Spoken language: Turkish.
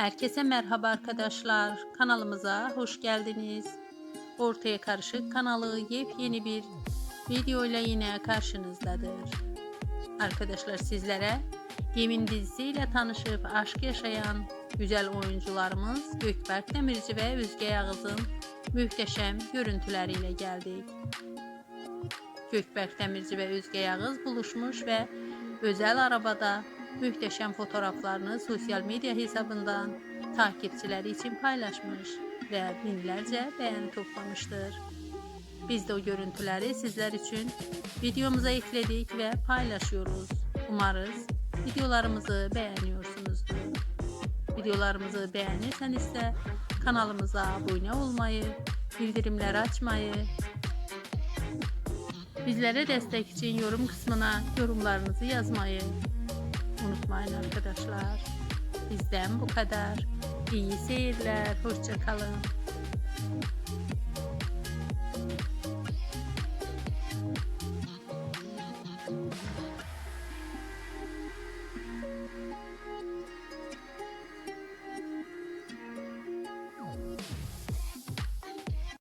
Herkese merhaba arkadaşlar. Kanalımıza hoş geldiniz. Ortaya Karışık kanalı yepyeni bir video ile yine karşınızdadır. Arkadaşlar sizlere Yemin dizisiyle tanışıp aşk yaşayan güzel oyuncularımız Gökberk Demirci ve Özge Yağız'ın muhteşem görüntüleriyle geldik. Gökberk Demirci ve Özge Yağız buluşmuş ve özel arabada muhteşem fotoğraflarını sosyal medya hesabından takipçileri için paylaşmış ve binlerce beğeni toplamıştır. Biz de o görüntüleri sizler için videomuza ekledik ve paylaşıyoruz. Umarız videolarımızı beğeniyorsunuzdur. Videolarımızı beğenirseniz de kanalımıza abone olmayı, bildirimleri açmayı, bizlere destek için yorum kısmına yorumlarınızı yazmayı unutmayın arkadaşlar. Bizden bu kadar. İyi seyirler. Hoşçakalın.